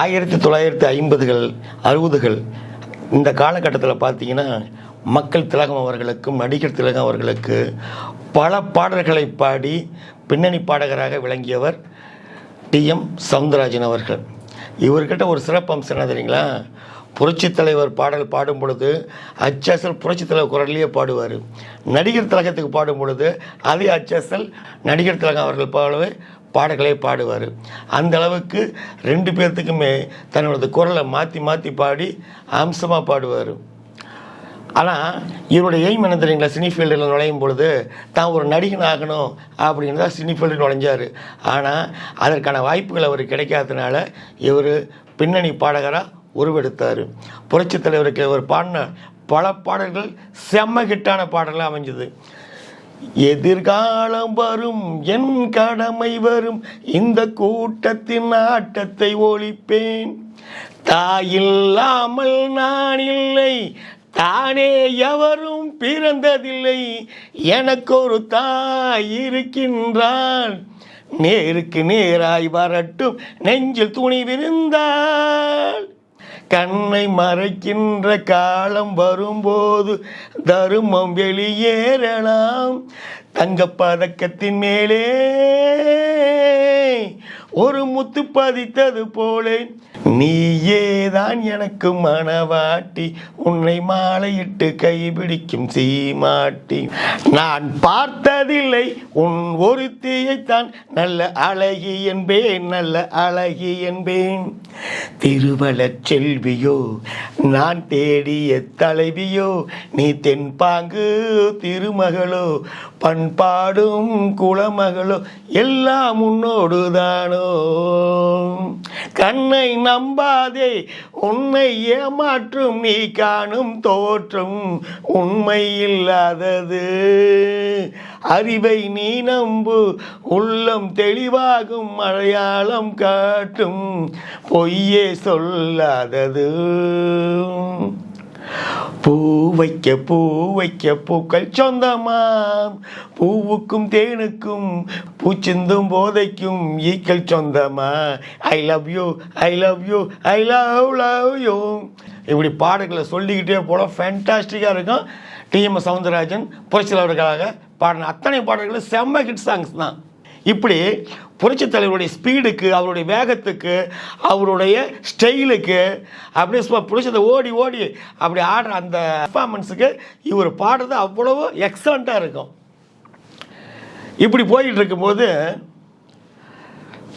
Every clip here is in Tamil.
ஆயிரத்தி தொள்ளாயிரத்தி ஐம்பதுகள் அறுபதுகள் இந்த காலகட்டத்தில் பார்த்தீங்கன்னா மக்கள் திலகம் அவர்களுக்கும் நடிகர் திலகம் அவர்களுக்கு பல பாடல்களை பாடி பின்னணி பாடகராக விளங்கியவர் டிஎம் சவுந்தரராஜன் அவர்கள். இவர்கிட்ட ஒரு சிறப்பு அம்சம் என்ன தெரியுங்களா? புரட்சித் தலைவர் பாடல் பாடும் பொழுது அச்சாசல் புரட்சித் தலைவர் குரல்லையே பாடுவார். நடிகர் திலகத்துக்கு பாடும் பொழுது அதே அச்சாசல் நடிகர் திலகம் அவர்கள் பாடவே பாடல்களை பாடுவார். அந்த அளவுக்கு ரெண்டு பேர்த்துக்குமே தன்னோட குரலை மாற்றி மாற்றி பாடி அம்சமாக பாடுவார். ஆனால் இவருடைய எய்ம் என்ன தெரியுங்களா? சினி ஃபீல்டில் நுழையும் பொழுது தான் ஒரு நடிகன் ஆகணும் அப்படின்னு தான் சினி ஃபீல்டு நுழைஞ்சார். ஆனால் அதற்கான வாய்ப்புகள் அவர் கிடைக்காததுனால இவர் பின்னணி பாடகராக உருவெடுத்தார். புரட்சித் தலைவருக்கு அவர் பாடின பல பாடல்கள் செம்ம ஹிட்டான பாடலாக அமைஞ்சது. எதிர்காலம் வரும் என் கடமை வரும். இந்த கூட்டத்தின் ஆட்டத்தை ஒழிப்பேன். தாயில்லாமல் நான் இல்லை தானே எவரும் பிறந்ததில்லை. எனக்கு ஒரு தாய் இருக்கின்றான் நேருக்கு நேராய் வரட்டும் நெஞ்சில் துணி விருந்தாள் கண்ணை மறைக்கின்ற காலம் வரும்போது தருமம் வெளியேறலாம். தங்கப் பதக்கத்தின் மேலே ஒரு முத்து பதித்தது போலே நீயேதான் எனக்கு மனவாட்டி உன்னை மாலையிட்டு கைபிடிக்கும் சீமாட்டி. நான் பார்த்ததில்லை உன் ஒருத்தியைத்தான் நல்ல அழகி என்பேன் நல்ல அழகி என்பேன். திருவளச் செல்வியோ நான் தேடிய தலைவியோ நீ தென்பாங்கு திருமகளோ பண்பாடும் குலமகளோ எல்லாம் உன்னோடுதானோ. கண்ணை நம்பாதே உன்னை ஏமாற்றும் நீ காணும் தோற்றம் உண்மை இல்லாதது அறிவை நீ நம்பு உள்ளம் தெளிவாகும் அடையாளம் காட்டும் பொய்யே சொல்லாதது. பூ வைக்க பூ வைக்க பூக்கள் சொந்தமாம். பூவுக்கும் தேனுக்கும் பூச்சிந்தும் போதைக்கும் ஈக்கள் சொந்தமா? I love you I love you I love love you இப்படி பாடல்களை சொல்லிக்கிட்டே போல ஃபேண்டாஸ்டிக்காக இருக்கும். டிஎம் சவுந்தரராஜன் புரட்சியாளர்களுக்காக பாடின அத்தனை பாடல்களும் செம்ம ஹிட் சாங்ஸ் தான். இப்படி புரட்சி தலைவருடைய ஸ்பீடுக்கு அவருடைய வேகத்துக்கு அவருடைய ஸ்டைலுக்கு அப்படி சும்மா புரட்சத்தை ஓடி ஓடி அப்படி ஆடுற அந்த பர்ஃபார்மன்ஸுக்கு இவர் பாடுறது அவ்வளவு எக்ஸலண்ட்டாக இருக்கும். இப்படி போயிட்டு இருக்கும்போது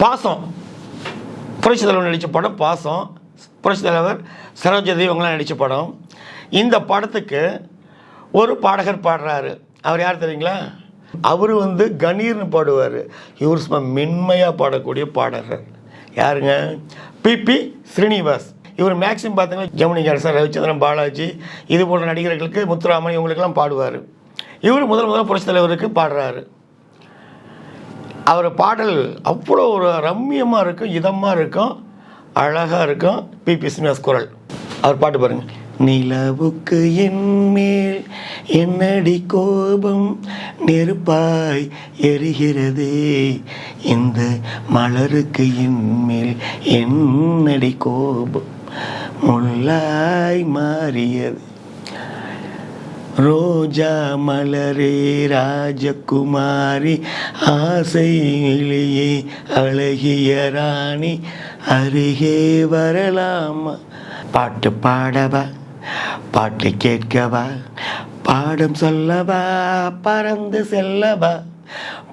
பாசம். புரட்சி தலைவர் நடித்த படம் பாசம். புரட்சி தலைவர் சரோஜதி இவங்களாம் நடித்த படம். இந்த படத்துக்கு ஒரு பாடகர் பாடுறாரு. அவர் யார் தெரியுங்களா? அவர் வந்து கணீர்னு பாடுவார். இவர் சும்மா மென்மையாக பாடக்கூடிய பாடகர். யாருங்க? பிபி ஸ்ரீனிவாஸ். இவர் மேக்ஸிமம் பார்த்தீங்கன்னா ஜெமினி கணேசன் ரவிச்சந்திரன் பாலாஜி இது போன்ற நடிகர்களுக்கு முத்துராமன் இவங்களுக்கெல்லாம் பாடுவார். இவர் முதல் முதல் புரட்சித் தலைவருக்கு பாடுறாரு. அவர் பாடல் அவ்வளோ ஒரு ரம்மியமாக இருக்கும் இதமாக இருக்கும் அழகாக இருக்கும். பிபி ஸ்ரீனிவாஸ் குரல். அவர் பாட்டு பாருங்கள் நிலவுக்கு என்மேல் என்னடி கோபம்? நெருப்பாய் எரிகிறதே. இந்த மலருக்கு என்மேல் என்னடி கோபம்? முள்ளாய் மாறியது. ரோஜா மலரே ராஜகுமாரி ஆசை இளையே அழகிய ராணி அருகே வரலாமா? பாட்டு பாடவா? பாட்டை கேட்கவா? பாடம் சொல்லவா? பறந்து செல்லவா?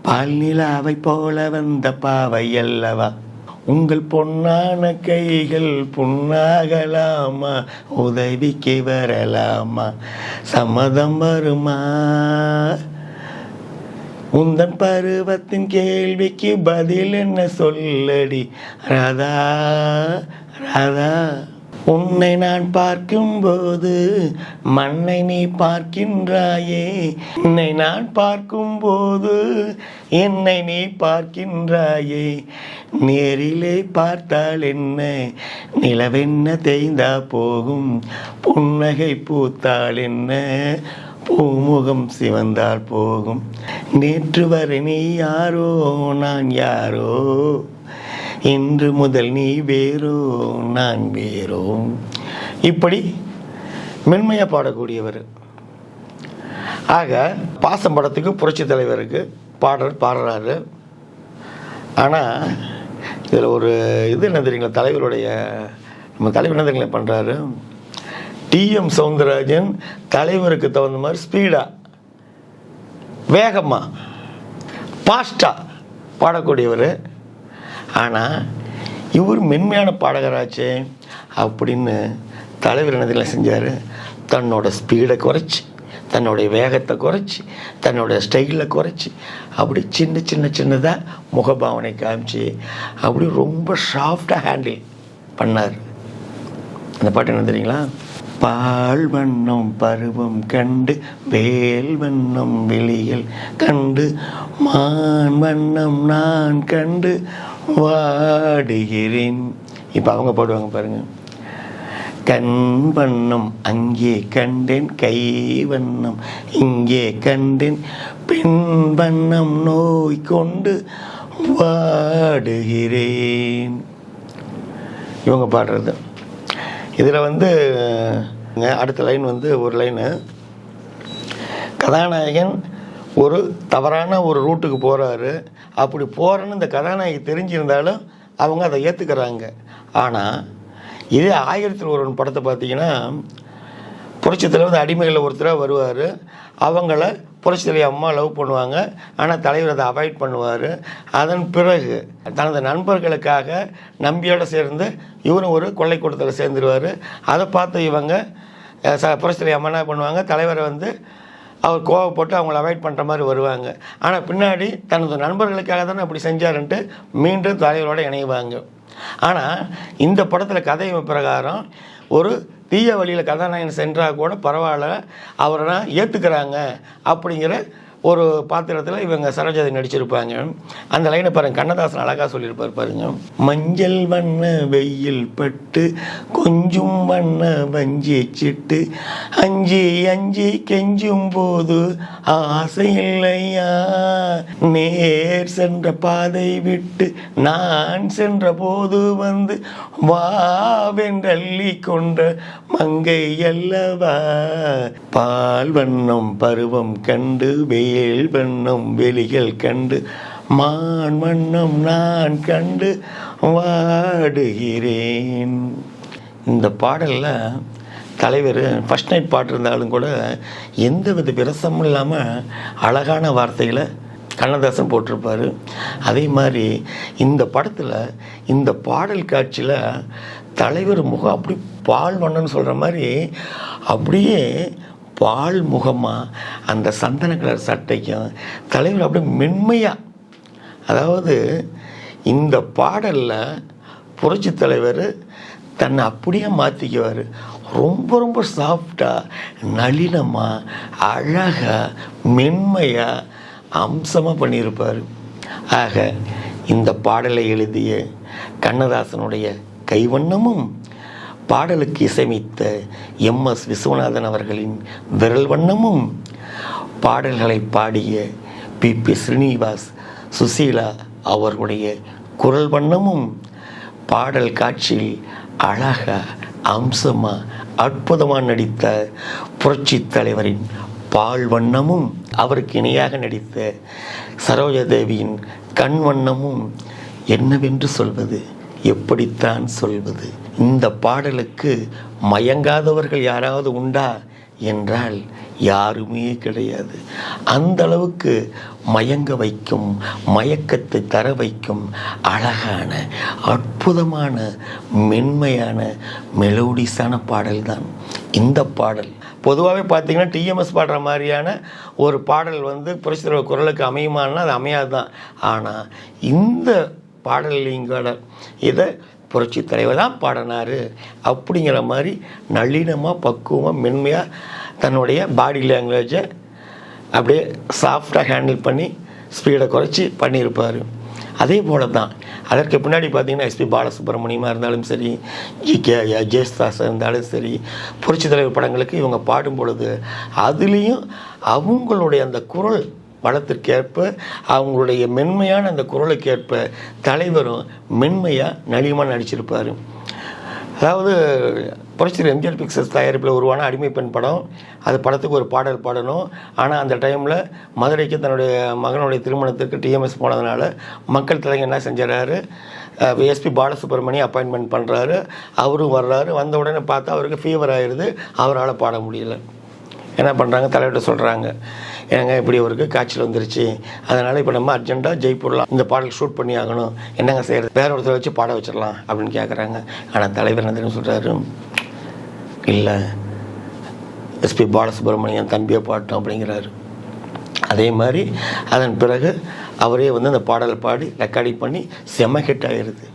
பால் நிலாவை போல வந்த பாவை அல்லவா? உங்கள் பொன்னான கைகள் புண்ணாகலாமா? உதவிக்கு வரலாமா? சம்மதம் வருமா? உந்தன் பருவத்தின் கேள்விக்கு பதில் என்ன சொல்லடி? ராதா ராதா. உன்னை நான் பார்க்கும்போது மண்ணை நீ பார்க்கின்றாயே. என்னை நான் பார்க்கும்போது என்னை நீ பார்க்கின்றாயே. நேரிலே பார்த்தால் என்ன? நிலவென்ன தேய்ந்தா போகும்? புன்னகை பூத்தால் என்ன? பூமுகம் சிவந்தால் போகும். நேற்று வரை நீ யாரோ நான் யாரோ? இன்று முதல் நீ வேறோ நான் வேறோ. இப்படி மென்மையாக பாடக்கூடியவர். ஆக பாசம் படத்துக்கு புரட்சி தலைவருக்கு பாடல் பாடுறாரு ஆனால் இதில் ஒரு இது என்ன தெரியுங்களா தலைவருடைய நம்ம தலைவர் என்ன தெரியுங்களா பண்ணுறாரு டிஎம் சவுந்தரராஜன் தலைவருக்கு தகுந்த மாதிரி ஸ்பீடாக வேகமாக பாஸ்டாக பாடக்கூடியவர். ஆனால் இவர் மென்மையான பாடகராச்சே அப்படின்னு தலைவர் என்னதில் செஞ்சார்? தன்னோட ஸ்பீடை குறைச்சி தன்னுடைய வேகத்தை குறைச்சி தன்னோட ஸ்டைலை குறைச்சி அப்படி சின்ன சின்ன சின்னதாக முகபாவனை காமிச்சு அப்படி ரொம்ப சாஃப்டாக ஹேண்டில் பண்ணார். அந்த பாட்டு என்ன தெரியுங்களா? பால் வண்ணம் பருவம் கண்டு வேல் வண்ணம் வெளியில் கண்டு மான் வண்ணம் நான் கண்டு வாடுகிறேன். இப்போ அவங்க பாடுவாங்க பாருங்க. கண் வண்ணம் அங்கே கண்டேன். கை வண்ணம் இங்கே கண்டேன். பெண் வண்ணம் நோய் கொண்டு வாடுகிறேன். இவங்க பாடுறது. இதில் வந்து அடுத்த லைன் வந்து ஒரு லைனு கதாநாயகன் ஒரு தவறான ஒரு ரூட்டுக்கு போகிறாரு அப்படி போகிறேன்னு இந்த கதாநாயகி தெரிஞ்சிருந்தாலும் அவங்க அதை ஏற்றுக்கிறாங்க ஆனால் இதே ஆயிரத்தில் ஒருவன் படத்தை பார்த்தீங்கன்னா புரட்சித்தில் வந்து அடிமைகளில் ஒருத்தராக வருவார். அவங்கள புரட்சித்தலை அம்மா லவ் பண்ணுவாங்க. ஆனால் தலைவர் அதை அவாய்ட் பண்ணுவார். அதன் பிறகு தனது நண்பர்களுக்காக நம்பியோடு சேர்ந்து இவரும் ஒரு கொள்ளை கூட்டத்தில் சேர்ந்துருவார். அதை பார்த்து இவங்க ச புரட்சித்தலை அம்மா என்ன பண்ணுவாங்க? தலைவரை வந்து அவர் கோவப்பட்டு அவங்கள அவாய்ட் பண்ணுற மாதிரி வருவாங்க. ஆனால் பின்னாடி தனது நண்பர்களுக்காக தானே அப்படி செஞ்சாருன்ட்டு மீண்டும் தலைவரோடு இணைவாங்க. ஆனால் இந்த படத்தில் கதை பிரகாரம் ஒரு தீய வழியில் கதாநாயகன் சென்றால் கூட பரவாயில்ல அவரை ஏற்றுக்கிறாங்க அப்படிங்கிற ஒரு பாத்திரத்தில் இவங்க சரோஜாதி நடிச்சிருப்பாங்க. அந்த லைனை பாருங்க கண்ணதாசன் அழகாக சொல்லியிருப்பார் பாருங்க. மஞ்சள் வண்ண வெயில் பட்டு கொஞ்சம் வண்ண வஞ்சி சிட்டு அஞ்சி அஞ்சி கெஞ்சும் போது ஆசை இல்லையா? நேர் சென்ற பாதை விட்டு நான் சென்ற போது வந்து வாவென்றள்ளி கொண்ட மங்கை அல்லவா? பால் வண்ணம் பருவம் கண்டு ஏழ் பெண்ணும் வெளிகள் கண்டு மான் வண்ணம் நான் கண்டு வாடுகிறேன். இந்த பாடலில் தலைவர் ஃபஸ்ட் நைட் பாட்டிருந்தாலும் கூட எந்த வித விரசமும் இல்லாமல் அழகான வார்த்தைகளை கண்ணதாசன் போட்டிருப்பார். அதே மாதிரி இந்த படத்தில் இந்த பாடல் காட்சியில் தலைவர் முகம் அப்படி பால் வண்ணன்னு சொல்கிற மாதிரி அப்படியே பால் முகமாக அந்த சந்தன கலர் சட்டைக்கும் தலைவர் அப்படியே மென்மையாக அதாவது இந்த பாடலில் புரட்சி தலைவர் தன்னை அப்படியே மாற்றிக்குவார் ரொம்ப ரொம்ப சாஃப்டாக நளினமாக அழகாக மென்மையாக அம்சமாக பண்ணியிருப்பார். ஆக இந்த பாடலை எழுதிய கண்ணதாசனுடைய கைவண்ணமும் பாடலுக்கு இசையமைத்த எம் எஸ் விஸ்வநாதன் அவர்களின் விரல் வண்ணமும் பாடல்களை பாடிய பி பி ஸ்ரீனிவாஸ் சுசீலா அவர்களுடைய குரல் வண்ணமும் பாடல் காட்சியில் அழகா அம்சமாக அற்புதமாக நடித்த புரட்சி தலைவரின் பால் வண்ணமும் அவருக்கு இணையாக நடித்த சரோஜா தேவியின் கண் வண்ணமும் என்னவென்று சொல்வது? எப்படித்தான் சொல்வது? இந்த பாடலுக்கு மயங்காதவர்கள் யாராவது உண்டா? என்றால் யாருமே கிடையாது. அந்த அளவுக்கு மயங்க வைக்கும் மயக்கத்தை தர வைக்கும் அழகான அற்புதமான மென்மையான மெலோடிஸான பாடல் தான் இந்த பாடல். பொதுவாகவே பார்த்தீங்கன்னா டிஎம்எஸ் பாடுற மாதிரியான ஒரு பாடல் வந்து புரட்சித்தலைவர் குரலுக்கு அமையுமானால் அது அமையாது தான் ஆனால் இந்த பாடலிங்கோட இதை புரட்சி தலைவர் தான் பாடினார். அப்படிங்கிற மாதிரி நளினமாக பக்குவமாக மென்மையாக தன்னுடைய பாடி லாங்குவேஜை அப்படியே சாஃப்டாக ஹேண்டில் பண்ணி ஸ்பீடை குறைச்சி பண்ணியிருப்பார். அதே போல தான் அதற்கு பின்னாடி பார்த்தீங்கன்னா எஸ்பி பாலசுப்ரமணியமாக இருந்தாலும் சரி ஜி கே ஜெயஸ்தாஸ் இருந்தாலும் சரி புரட்சி தலைவர் படங்களுக்கு இவங்க பாடும் பொழுது அதுலேயும் அவங்களுடைய அந்த குரல் வளத்திற்கேற்ப அவங்களுடைய மென்மையான அந்த குரலுக்கேற்ப தலைவரும் மென்மையாக நளிகமாக நடிச்சிருப்பார். அதாவது புரட்சியர் எம்ஜிஆர் பிக்சர்ஸ் தயாரிப்பில் உருவான அடிமை பெண் படம். அது படத்துக்கு ஒரு பாடல் பாடணும். ஆனால் அந்த டைமில் மதுரைக்கு தன்னுடைய மகனுடைய திருமணத்துக்கு டிஎம்எஸ் போனதுனால மக்கள் தலைவர் என்ன செஞ்சிடறாரு? எஸ்பி பாலசுப்ரமணி அப்பாயின்மெண்ட் பண்ணுறாரு அவரும் வர்றாரு. வந்த உடனே பார்த்தா அவருக்கு ஃபீவர் ஆயிடுது. அவரால் பாட முடியல. என்ன பண்ணுறாங்க தலைவர்கிட்ட சொல்கிறாங்க ஏங்க இப்படி ஒரு காய்ச்சல் வந்துருச்சு. அதனால் இப்போ நம்ம அர்ஜெண்ட்டாக ஜெய்ப்பூரில் இந்த பாடல் ஷூட் பண்ணி ஆகணும். என்னங்க செய்கிறது வேற ஒருத்தர் வச்சு பாட வச்சிடலாம் அப்படின்னு கேட்குறாங்க ஆனால் தலைவர் என்ன சொல்கிறாரு இல்லை எஸ்பி பாலசுப்ரமணியன் தம்பியை பாட்டும் அப்படிங்கிறாரு. அதே மாதிரி அதன் பிறகு அவரே வந்து அந்த பாடல் பாடி ரெக்கார்டிங் பண்ணி செம ஹிட் ஆகிடுது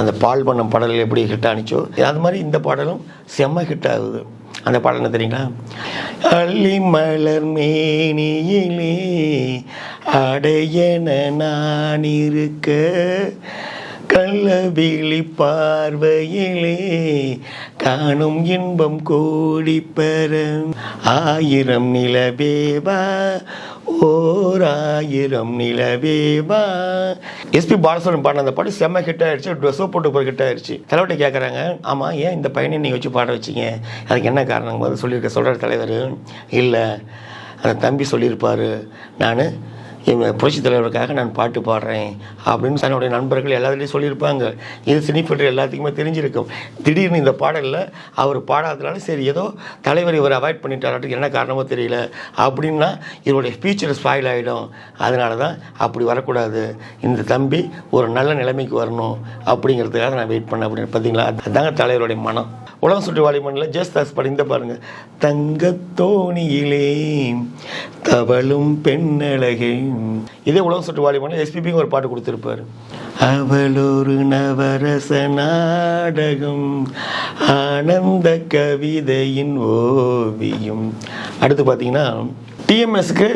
அந்த பால் பண்ண பாடல் எப்படி ஹிட் ஆனிச்சோ அது மாதிரி இந்த பாடலும் செம்ம ஹிட் ஆகுது. அந்த பாடல் என்ன தெரியுங்களா? அள்ளி மலர் மேனியிலே அடையன நான் இருக்க கள்ளவிழி பார்வையிலே காணும் இன்பம் கோடி பெற ஆயிரம் நிலவேவா ஓர் ஆயிரம் நிலவேவா எஸ்பி பாலசுரன் பாடின அந்த பாட்டு செம்ம ஹிட் ஆயிடுச்சு. ட்ரெஸ்ஸோ போட்டு போய் ஹிட் ஆயிடுச்சு. தலைவர்கிட்ட கேட்குறாங்க ஆமாம் ஏன் இந்த பையனை நீங்கள் வச்சு பாட வச்சீங்க? அதுக்கு என்ன காரணம்? சொல்லியிருக்க சொல்கிற தலைவர். இல்லை அந்த தம்பி சொல்லியிருப்பார். நான் புரட்சி தலைவருக்காக நான் பாட்டு பாடுறேன் அப்படின்னு தன்னுடைய நண்பர்கள் எல்லாத்துலேயும் சொல்லியிருப்பாங்க. இது சினிப்பட்டு எல்லாத்துக்குமே தெரிஞ்சிருக்கும். திடீர்னு இந்த பாடலில் அவர் பாடாததுனால சரி ஏதோ தலைவர் இவர் அவாய்ட் பண்ணிட்டாராட்டுக்கு என்ன காரணமோ தெரியல அப்படின்னா இவருடைய ஃபியூச்சர் ஸ்பாயில் ஆகிடும் அதனால தான் அப்படி வரக்கூடாது. இந்த தம்பி ஒரு நல்ல நிலைமைக்கு வரணும் அப்படிங்கிறதுக்காக நான் வெயிட் பண்ணேன் அப்படின்னு. பார்த்தீங்களா? அதுதாங்க தலைவருடைய மனம். உலகம் சுற்றி வாலிமனில் ஜெஸ்தாஸ் படிந்த பாருங்க. தங்கத்தோணியிலே தவளும் பெண்ணழகே. இதே உலகம் சுற்றி வாலிமனில் எஸ்பிபிங்க ஒரு பாட்டு கொடுத்துருப்பாரு. அவளொரு நவரச நாடகம் ஆனந்த கவிதையின் ஓவியம். அடுத்து பார்த்தீங்கன்னா டிஎம்எஸ்க்கு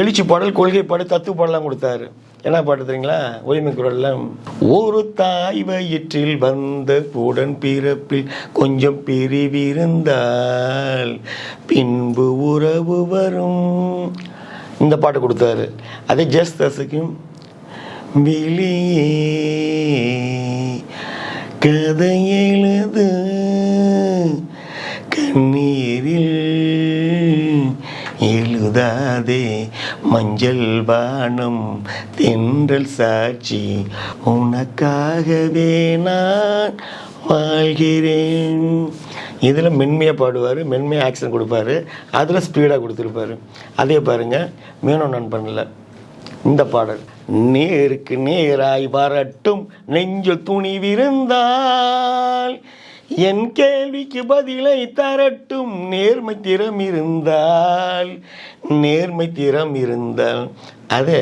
எழுச்சி பாடல் கொள்கை பாடல் தத்துவ பாடலாம் கொடுத்தாரு. என்ன பாட்டு தெரியுங்களா? உரிமை குரல்ல ஒரு தாய் வயிற்றில் வந்த கூடன் பிறப்பில் கொஞ்சம் பிரிவிருந்தால் பின்பு உறவு வரும். இந்த பாட்டு கொடுத்தாரு. அதே ஜெஸ்தஸுக்கும் வெளியே கதை எழுது கண்ணீரில் எழுதாதே மஞ்சள் பானம் தென்றல் சாட்சி உனக்காகவே நான் வாழ்கிறேன். இதில் மென்மையாக பாடுவார் மென்மையாக ஆக்ஷன் கொடுப்பாரு அதில் ஸ்பீடாக கொடுத்துருப்பாரு. அதே பாருங்க மீனோ நண்பனில் இந்த பாடல் நேருக்கு நேராய் வரட்டும் நெஞ்சில் துணிவிருந்தால் என் கேள்விக்கு பதிலை தரட்டும். நேர்மை திறம் இருந்தால் நேர்மை திறம் இருந்தால். அதை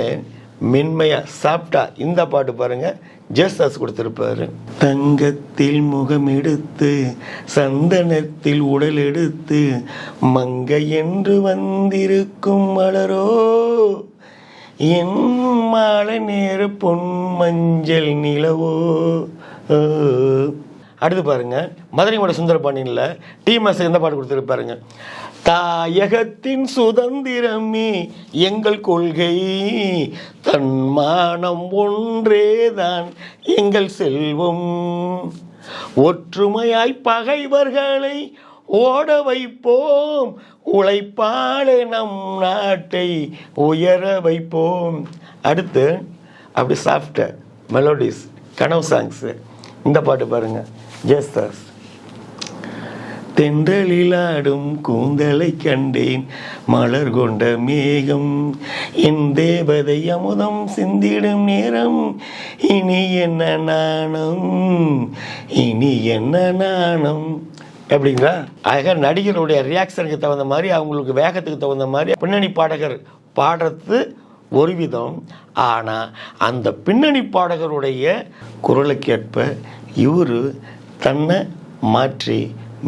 மென்மையா சாப்பிட்டா இந்த பாட்டு பாருங்க. ஜேசஸ் கொடுத்துருப்பாரு. தங்கத்தில் முகம் எடுத்து சந்தனத்தில் உடல் எடுத்து மங்கை என்று வந்திருக்கும் மலரோ என் மாலை நேர பொன் மஞ்சள் நிலவோ ஓ. அடுத்து பாருங்க. மதுரையோட சுந்தரபாண்டியனில் டிஎம்எஸ் எந்த பாட்டு கொடுத்துருப்பாருங்க தாயகத்தின் சுதந்திரமே எங்கள் கொள்கை. தன்மானம் ஒன்றேதான் எங்கள் செல்வம். ஒற்றுமையாய் பகைவர்களை ஓட வைப்போம். உழைப்பாலே நம் நாட்டை உயர வைப்போம். அடுத்து அப்படி சாஃப்ட் மெலோடிஸ் கனவு சாங்ஸு இந்த பாட்டு பாருங்கள் ஜேஸ்தாஸ் தென்றலில் ஆடும் கூந்தலை கண்டேன். மலர் கொண்ட மேகம் என் தேவதை அமுதம் சிந்திடும் நேரம். இனி என்ன நாணம்? இனி என்ன நாணம்? எப்படிங்களா? ஆக நடிகருடைய ரியாக்ஷனுக்கு தகுந்த மாதிரி அவங்களுக்கு வேகத்துக்கு தகுந்த மாதிரி பின்னணி பாடகர் பாடுறது ஒரு விதம். ஆனால் அந்த பின்னணி பாடகருடைய குரலுக்கேற்ப இவர் தன்னை மாற்றி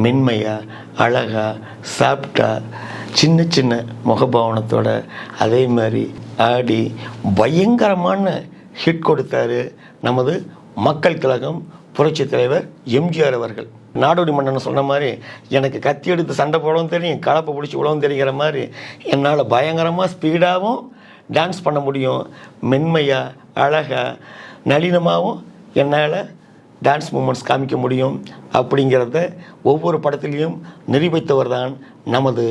மென்மையாக அழகாக சாப்பிட்டா சின்ன சின்ன முகபாவனத்தோட அதே மாதிரி ஆடி பயங்கரமான ஹிட் கொடுத்தாரு நமது மக்கள் கழகம் புரட்சித் தலைவர் எம்ஜிஆர் அவர்கள். நாடோடி மன்னன் சொன்ன மாதிரி எனக்கு கத்தி எடுத்து சண்டை போடவும் தெரியும் கலப்பை பிடிச்சி விடவும் தெரிகிற மாதிரி என்னால் பயங்கரமாக ஸ்பீடாகவும் டான்ஸ் பண்ண முடியும். மென்மையாக அழகாக நளினமாகவும் என்னால் டான்ஸ் மூமெண்ட்ஸ் காமிக்க முடியும் அப்படிங்கிறத ஒவ்வொரு படத்திலையும் நிரூபித்தவர் தான் நமது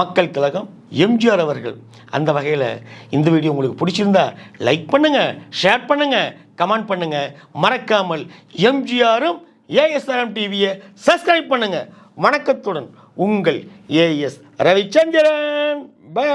மக்கள் திலகம் எம்ஜிஆர் அவர்கள். அந்த வகையில் இந்த வீடியோ உங்களுக்கு பிடிச்சிருந்தா லைக் பண்ணுங்கள் ஷேர் பண்ணுங்கள் கமெண்ட் பண்ணுங்கள் மறக்காமல் எம்ஜிஆரும் ஏஎஸ்ஆர்எம் டிவியை சப்ஸ்கிரைப் பண்ணுங்கள் வணக்கத்துடன் உங்கள் ஏஎஸ் ரவிச்சந்திரன். பை